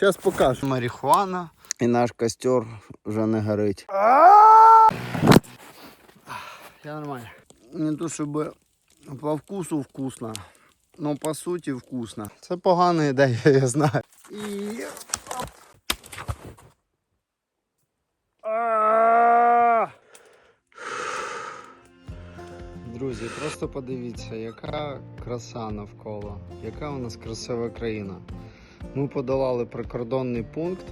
Зараз покажу. Марихуана. І наш костер вже не горить. Я нормально. Не то щоб по вкусу вкусно, но по суті вкусно. Це погана ідея, я знаю. І... Друзі, просто подивіться, яка краса навколо, яка у нас красива країна. Ми подолали прикордонний пункт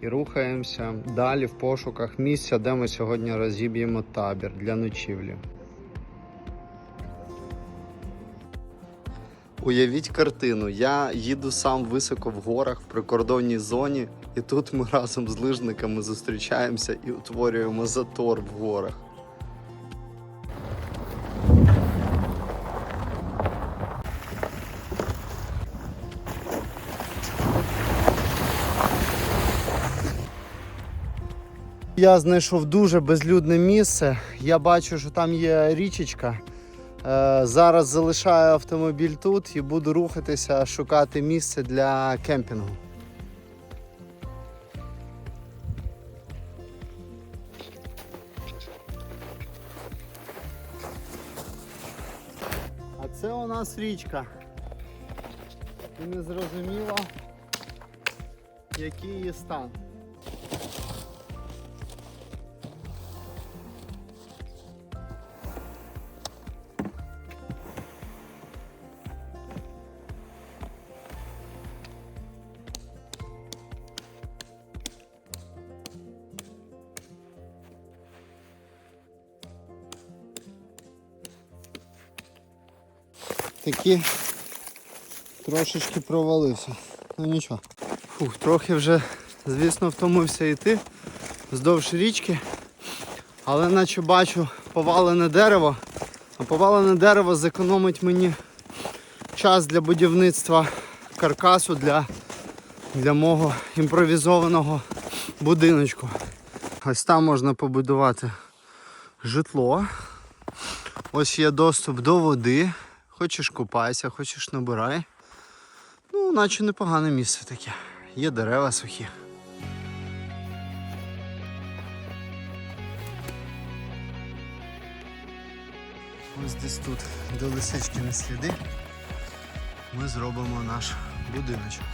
і рухаємося далі в пошуках місця, де ми сьогодні розіб'ємо табір для ночівлі. Уявіть картину, я їду сам високо в горах в прикордонній зоні, і тут ми разом з лижниками зустрічаємося і утворюємо затор в горах. Я знайшов дуже безлюдне місце. Я бачу, що там є річечка. Е, Зараз залишаю автомобіль тут і буду рухатися, шукати місце для кемпінгу. А це у нас річка. І не зрозуміло, який її стан. Таки трошечки провалився. Ну нічого. Фух, трохи вже, звісно, втомився йти вздовж річки, але наче бачу повалене дерево, а повалене дерево зекономить мені час для будівництва каркасу для, для мого імпровізованого будиночку. Ось там можна побудувати житло. Ось є доступ до води. Хочеш купайся, хочеш набирай. Ну, наче непогане місце таке. Є дерева сухі. Ось десь тут, де лисички не сліди, ми зробимо наш будиночок.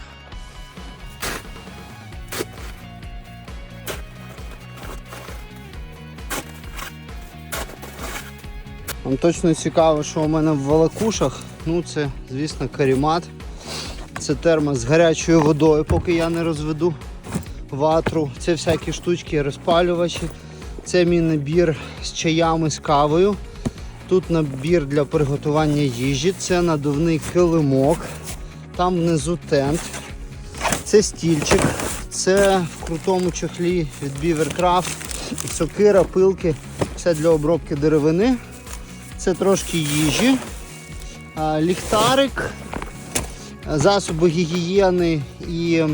Вам точно цікаво, що у мене в волокушах. Ну це, звісно, карімат. Це термос з гарячою водою, поки я не розведу ватру. Це всякі штучки розпалювачі. Це мій набір з чаями, з кавою. Тут набір для приготування їжі, це надувний килимок, там внизу тент, це стільчик, це в крутому чохлі від Beavercraft, сокира, пилки, все для обробки деревини. Це трошки їжі, ліхтарик, засоби гігієни і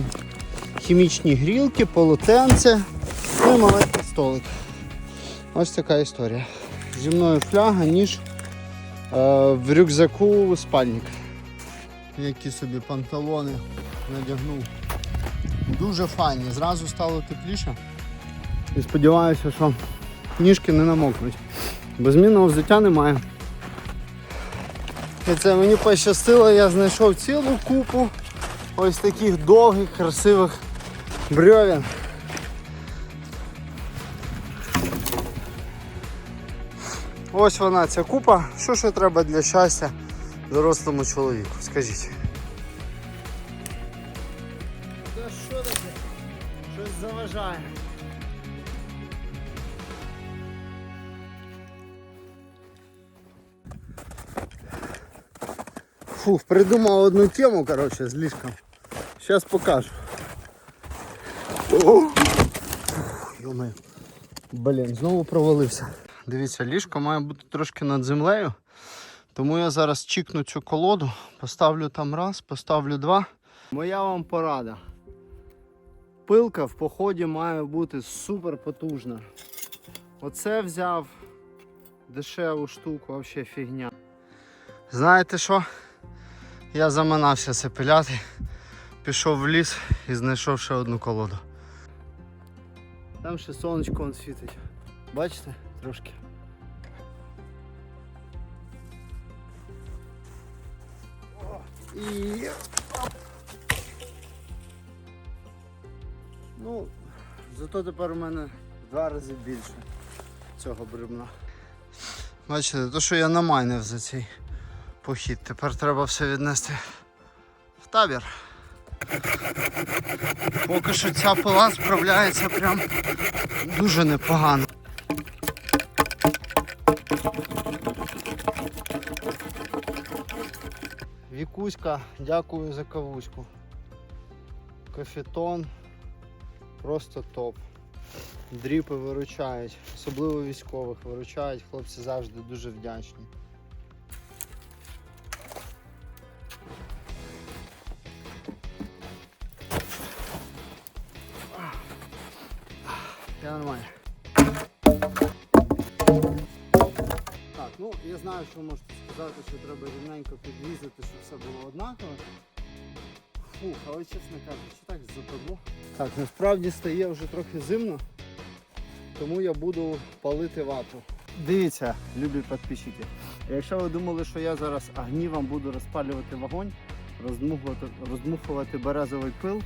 хімічні грілки, полотенце, ну і маленький столик. Ось така історія. Зі мною фляга, ніж е, в рюкзаку спальник. Які собі панталони надягнув. Дуже файні, зразу стало тепліше. І сподіваюся, що ніжки не намокнуть. Бо змінного взуття немає. І це мені пощастило, я знайшов цілу купу ось таких довгих, красивих брьовін. Ось вона ця купа. Що ще треба для щастя дорослому чоловіку? Скажіть. Та що таке? Щось заважає. Фух, придумав одну тему, короче, з ліжком. Сейчас покажу. Йомаю. Блін, знову провалився. Дивіться, ліжко має бути трошки над землею. Тому я зараз чікну цю колоду, поставлю там раз, поставлю два. Моя вам порада. Пилка в поході має бути супер потужна. Оце взяв дешеву штуку, взагалі фігня. Знаєте що? Я заманався це пиляти. Пішов в ліс і знайшов ще одну колоду. Там ще сонечко он світить. Бачите? Трошки. Ну, зато тепер у мене в два рази більше цього бревна. Бачите, то що я намайнив за цей похід. Тепер треба все віднести в табір. Поки що ця пила справляється прям дуже непогано. Вікуська, дякую за кавуську. Кофетон просто топ. Дріпи виручають, особливо військових виручають, хлопці завжди дуже вдячні. Я нормально. Так, ну я знаю, що можете сказати, що треба рівненько підрізати, щоб все було однаково. Фух, але чесно кажучи, так западло. Так, насправді стає вже трохи зимно, тому я буду палити вату. Дивіться, любі підписчики. Якщо ви думали, що я зараз огнівом буду розпалювати вогонь, роздмухувати, роздмухувати березовий пил,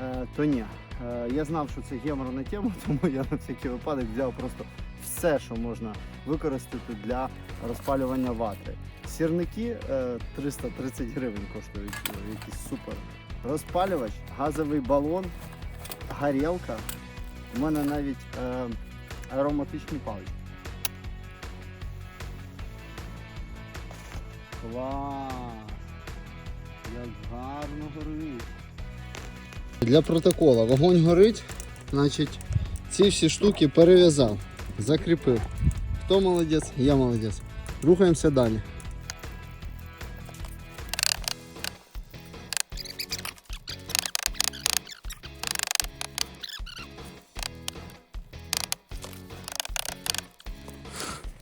е, то ні. Е, я знав, що це геморна тема, тому я на всякий випадок взяв просто все, що можна використати для розпалювання ватри. Сірники е, 330 гривень коштують, е, якісь супер. Розпалювач, газовий балон, горілка. У мене навіть е, ароматичні палички. Клас! Як гарно горить. Для протокола вогонь горить, значить ці всі штуки перев'язав, закріпив. Хто молодець? Я молодець. Рухаємося далі.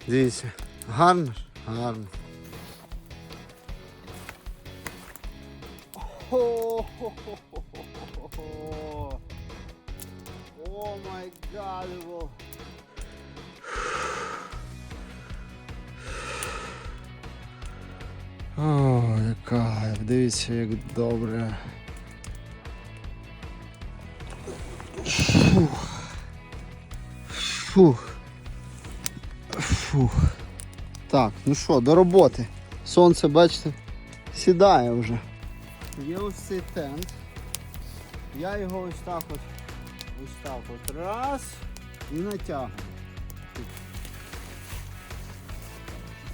Дивіться, гарно? Гарно. О, яка, дивіться, як добре. Фух. Фух. Фух. Так, ну що, до роботи. Сонце, бачите, сідає вже. Є ось цей тент. Я його ось так от, ось так от раз і натягую.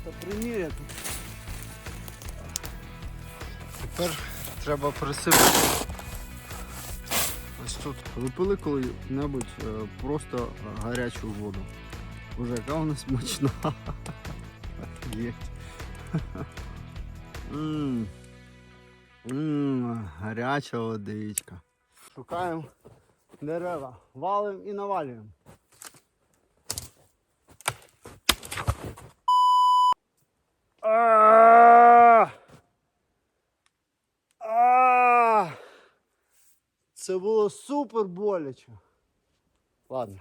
Чисто приміряти. Тепер треба присипати. Ось тут. Ви пили коли-небудь е, просто гарячу воду. Боже, яка вона смачна. Ммм. Ммм, гаряча водичка. Шукаємо дерева. Валим і навалюємо. А! Це було супер боляче. Ладно.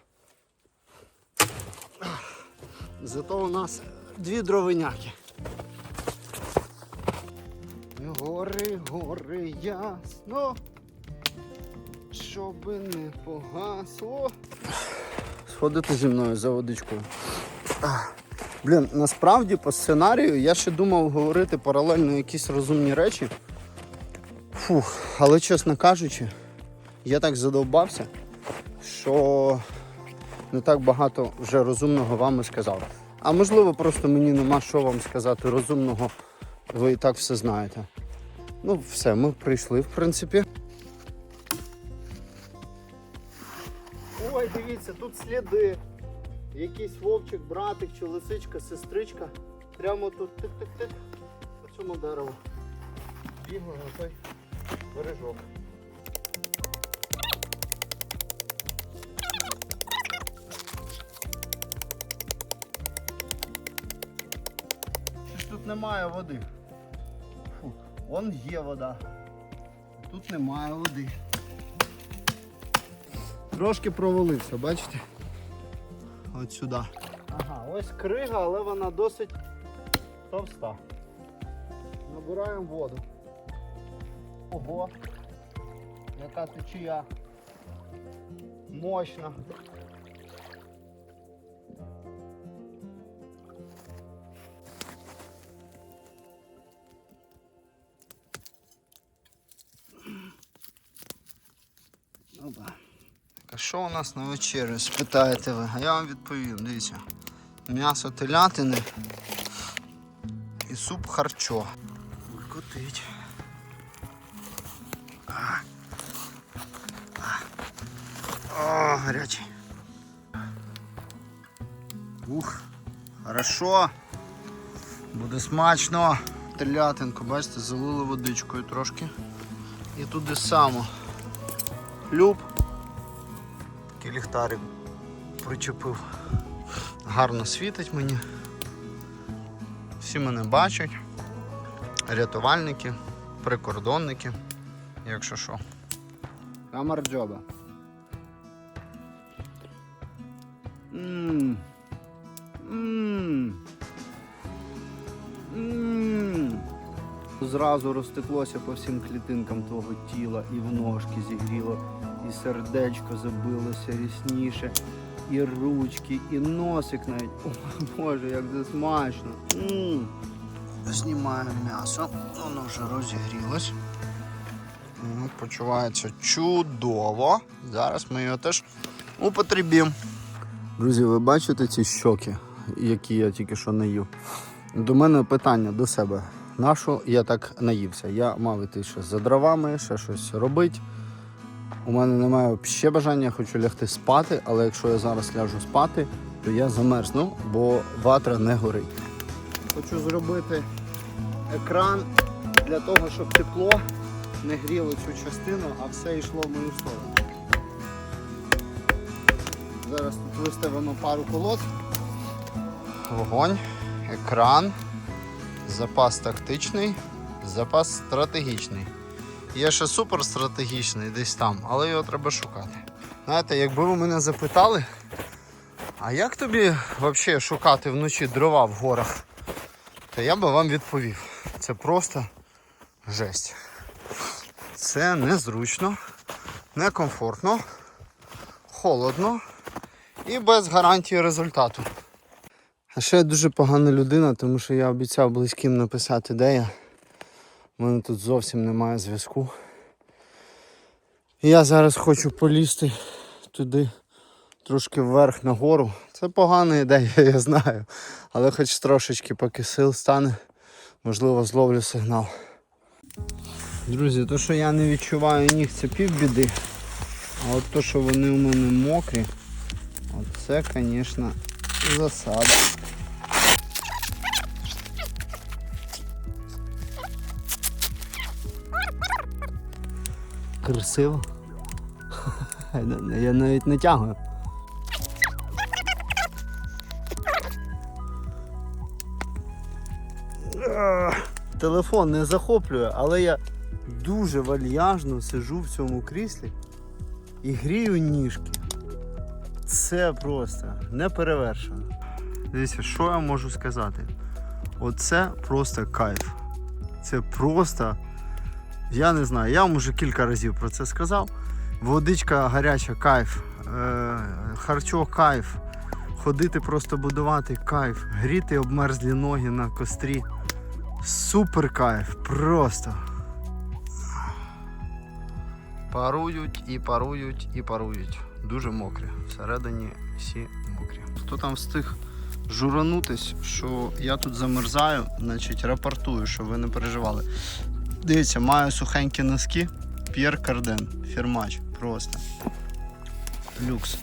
Зато у нас дві дровиняки. Гори, гори, ясно, щоби не погасло. Сходити зі мною за водичкою. Блін, насправді по сценарію я ще думав говорити паралельно якісь розумні речі. Фух, але чесно кажучи, я так задовбався, що не так багато вже розумного вам і сказав. А можливо, просто мені нема що вам сказати розумного, ви і так все знаєте. Ну, все, ми прийшли, в принципі. Ой, дивіться, тут сліди. Якийсь вовчик, братик чи лисичка, сестричка. Прямо тут тик-тик-тик. По цьому дереву. Бігла на той Чи ж тут немає води? Фу, вон є вода. тут немає води. Трошки провалився, бачите? От сюди. Ага, ось крига, але вона досить товста. Набираємо воду. Ого, яка течія мощна. Опа. Так, а що у нас на вечерю? Спитаєте ви, а я вам відповім, дивіться. М'ясо телятини і суп харчо. Котить. Гарячий. Ух, хорошо. Буде смачно. Телятинку, бачите, залили водичкою трошки. І туди само. Люб. Такий ліхтарик причепив. Гарно світить мені. Всі мене бачать. Рятувальники, прикордонники, якщо що. Камарджоба. Ммм. Зразу розтеклося по всім клітинкам того тіла, і в ножки зігріло, і сердечко забилося рісніше, і ручки, і носик навіть. О, Боже, як це смачно. Ммм. Знімаємо м'ясо, воно вже розігрілось. М, Почувається чудово. Зараз ми його теж употребимо. Друзі, ви бачите ці щоки, які я тільки що наїв? До мене питання до себе. Нащо я так наївся? Я мав іти ще за дровами, ще щось робити. У мене немає ще бажання, я хочу лягти спати, але якщо я зараз ляжу спати, то я замерзну, бо ватра не горить. Хочу зробити екран для того, щоб тепло не гріло цю частину, а все йшло в мою сторону. Зараз тут виставимо пару колод. Вогонь, екран, запас тактичний, запас стратегічний. Є ще супер стратегічний десь там, але його треба шукати. Знаєте, якби ви мене запитали, а як тобі взагалі шукати вночі дрова в горах, то я би вам відповів. Це просто жесть. Це незручно, некомфортно, холодно і без гарантії результату. А ще я дуже погана людина, тому що я обіцяв близьким написати, де я. У мене тут зовсім немає зв'язку. Я зараз хочу полізти туди трошки вверх нагору. Це погана ідея, я знаю. Але хоч трошечки, поки сил стане, можливо, зловлю сигнал. Друзі, то, що я не відчуваю ніг, це півбіди. А от то, що вони у мене мокрі, це, звісно, засада. Красиво. Я навіть не тягую. Телефон не захоплює, але я дуже вальяжно сижу в цьому кріслі і грію ніжки. Це просто неперевершено. Дивіться, що я можу сказати? Оце просто кайф. Це просто, я не знаю, я вам вже кілька разів про це сказав. Водичка гаряча, кайф, е, харчо кайф. Ходити просто будувати кайф, гріти обмерзлі ноги на кострі. Супер кайф, просто. Парують і парують і парують. Дуже мокрі. Всередині всі мокрі. Хто там встиг журанутись, що я тут замерзаю, значить рапортую, щоб ви не переживали. Дивіться, маю сухенькі носки. П'єр Карден, фірмач. Просто. Люкс.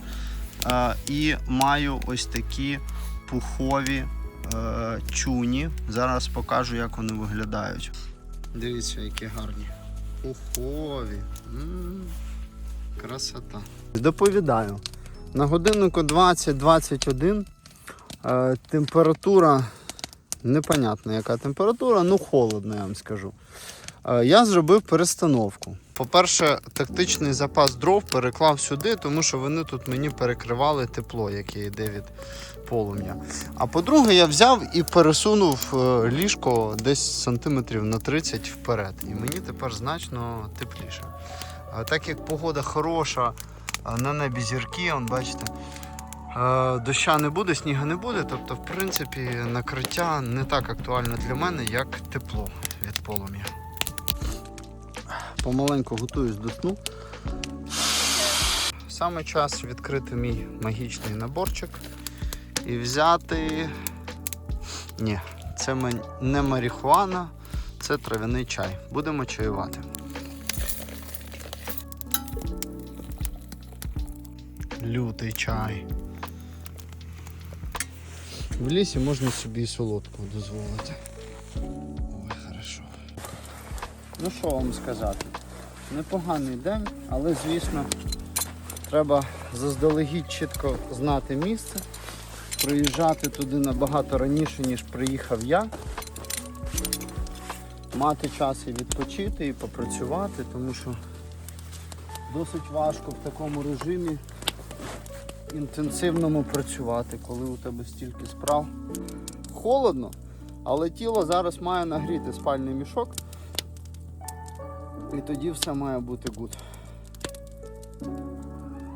А, і маю ось такі пухові е, чуні. Зараз покажу, як вони виглядають. Дивіться, які гарні. Пухові. М, Красота. Доповідаю. На годиннику 20-21 е, температура, непонятна яка температура, ну холодно, я вам скажу. Е, я зробив перестановку. По-перше, тактичний запас дров переклав сюди, тому що вони тут мені перекривали тепло, яке йде від полум'я. А по-друге, я взяв і пересунув е, ліжко десь сантиметрів на 30 вперед. І мені тепер значно тепліше. Так як погода хороша, на небі зірки, он, бачите, е, доща не буде, сніга не буде. Тобто, в принципі, накриття не так актуально для мене, як тепло від полум'я. Помаленьку готуюсь до сну. Саме час відкрити мій магічний наборчик і взяти. Ні, це не марихуана, це трав'яний чай. Будемо чаювати. Лютий чай. В лісі можна собі солодку дозволити. Ой, хорошо. Ну що вам сказати? Непоганий день, але звісно, треба заздалегідь чітко знати місце, приїжджати туди набагато раніше, ніж приїхав я. Мати час і відпочити, і попрацювати, тому що досить важко в такому режимі інтенсивному працювати, коли у тебе стільки справ. Холодно, але тіло зараз має нагріти спальний мішок. І тоді все має бути гуд.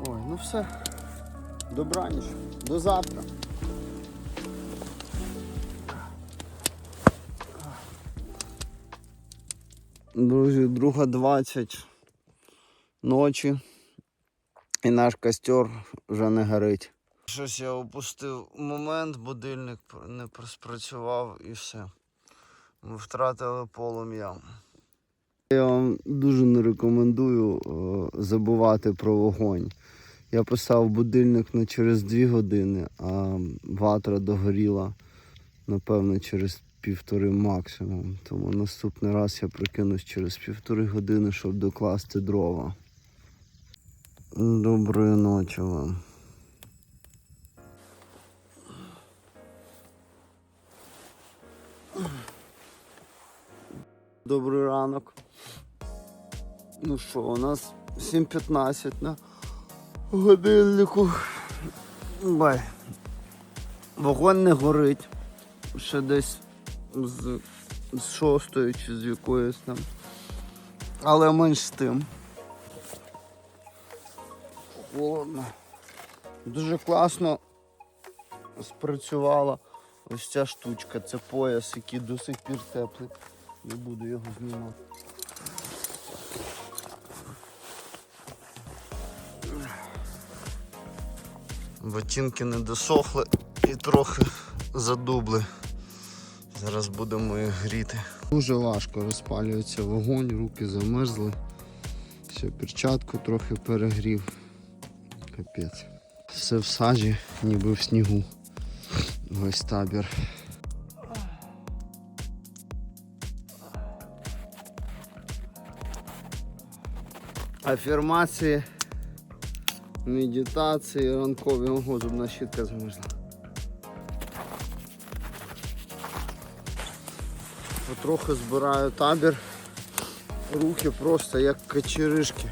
Ой, ну все. Добраніч. До завтра. Друзі, друга 20 ночі. І наш костер вже не горить. Щось я опустив момент, будильник не спрацював і все. Ми втратили полум'я. Я вам дуже не рекомендую е, забувати про вогонь. Я поставив будильник на через 2 години, а ватра догоріла, напевно, через півтори максимум. Тому наступний раз я прикинусь через півтори години, щоб докласти дрова. Доброї ночі вам. Добрий ранок. Ну що, у нас 7.15 на годиннику. Бай. Вогонь не горить. Ще десь з, з шостої чи з якоїсь там. Але менш з тим. Холодно. Дуже класно спрацювала ось ця штучка. Це пояс, який до сих пір теплий. Не буду його знімати. Ботинки не досохли і трохи задубли. Зараз будемо їх гріти. Дуже важко розпалюється вогонь, руки замерзли. Ще перчатку трохи перегрів. Капець. Все в сажі, ніби в снігу. Ось табір. Афірмації, медитації, ранкові. Ого, зубна щітка змерзла. Потрохи збираю табір. Руки просто як качеришки.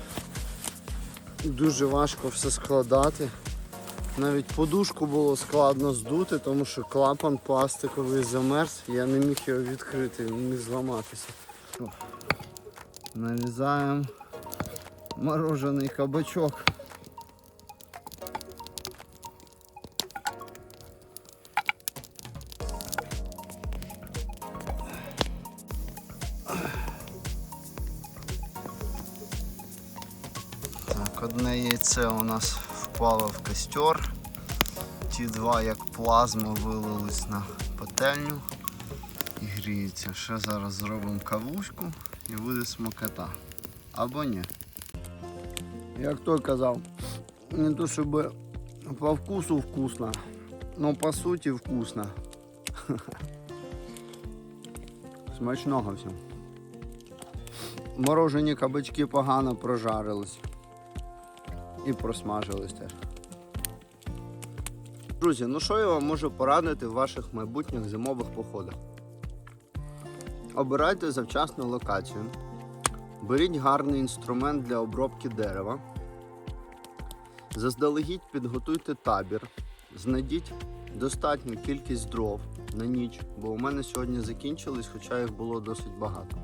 Дуже важко все складати. Навіть подушку було складно здути, тому що клапан пластиковий замерз, я не міг його відкрити, він міг зламатися. Нарізаємо морожений кабачок. Так, одне яйце у нас впало в костер. Ті два як плазма вилились на пательню і гріються. Ще зараз зробимо кавушку і буде смакота. Або ні. Як той казав, не то щоб по вкусу вкусно, но по суті вкусно. Смачного всім. Морожені кабачки погано прожарились. І просмажились теж. Друзі, ну що я вам можу порадити в ваших майбутніх зимових походах? Обирайте завчасну локацію. Беріть гарний інструмент для обробки дерева. Заздалегідь підготуйте табір. Знайдіть достатню кількість дров на ніч, бо у мене сьогодні закінчились, хоча їх було досить багато.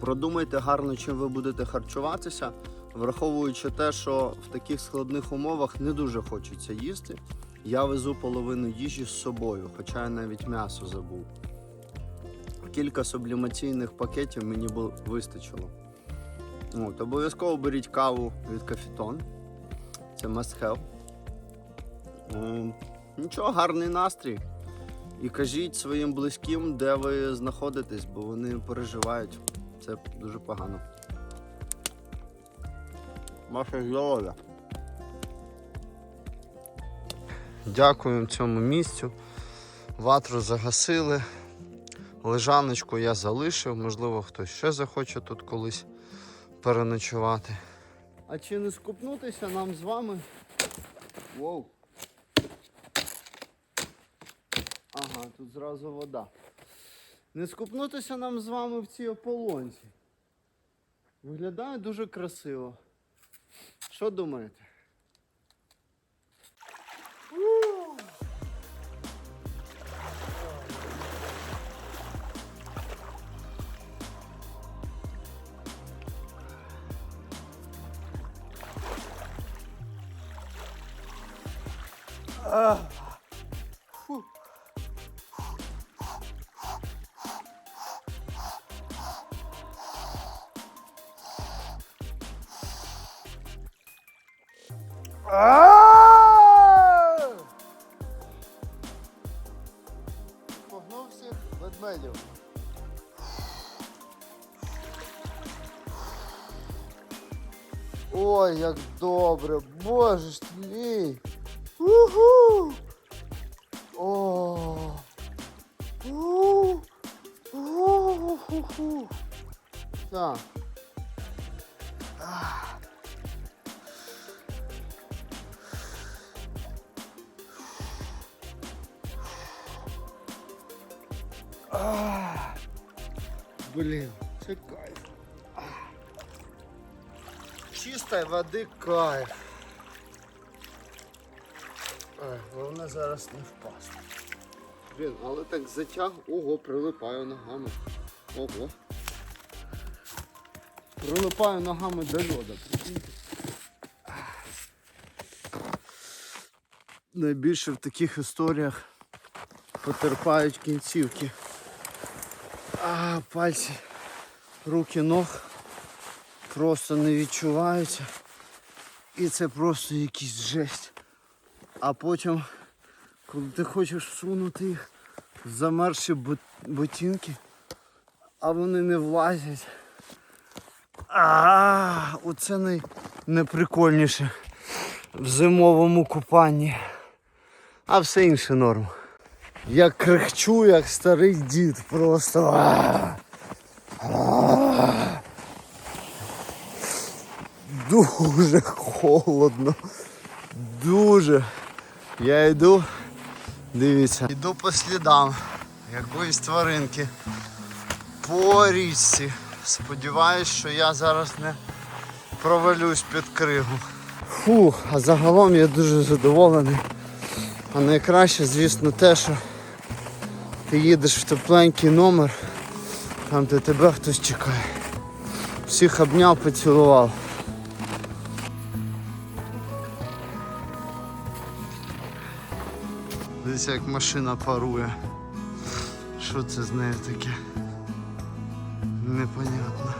Продумайте гарно, чим ви будете харчуватися, враховуючи те, що в таких складних умовах не дуже хочеться їсти. Я везу половину їжі з собою, хоча я навіть м'ясо забув. Кілька сублімаційних пакетів мені бу- вистачило. От, обов'язково беріть каву від Кафітон. Це must have. Ем, Нічого, гарний настрій. І кажіть своїм близьким, де ви знаходитесь, бо вони переживають. Це дуже погано. Ваше здоров'я. Дякуємо цьому місцю. Ватру загасили. Лежаночку я залишив, можливо, хтось ще захоче тут колись переночувати. А чи не скупнутися нам з вами? Воу. Ага, тут зразу вода. Не скупнутися нам з вами в цій ополонці. Виглядає дуже красиво. Що думаєте? Погнув як добре, боже ж мій. Уху! О! У! У-ху-ху. Так. Блін, Чистої води кайф. Ай, головне зараз не впасти. Блін, але так затяг, ого, прилипаю ногами. Ого. Прилипаю ногами до льода. Найбільше в таких історіях потерпають кінцівки. А, пальці, руки, ног просто не відчуваються. І це просто якийсь жесть. А потім, коли ти хочеш всунути їх в замерзші ботинки, а вони не влазять. А, оце най... найприкольніше в зимовому купанні. А все інше норм. Я крихчу, як старий дід, просто. А! А! Дуже холодно. Дуже. Я йду, дивіться, йду по слідам якоїсь тваринки по річці. Сподіваюсь, що я зараз не провалюсь під кригу. Фух, а загалом я дуже задоволений. А найкраще, звісно, те, що ти їдеш в тепленький номер, там де тебе хтось чекає. Всіх обняв, поцілував. Дивіться, як машина парує. Що це з нею таке? Непонятно.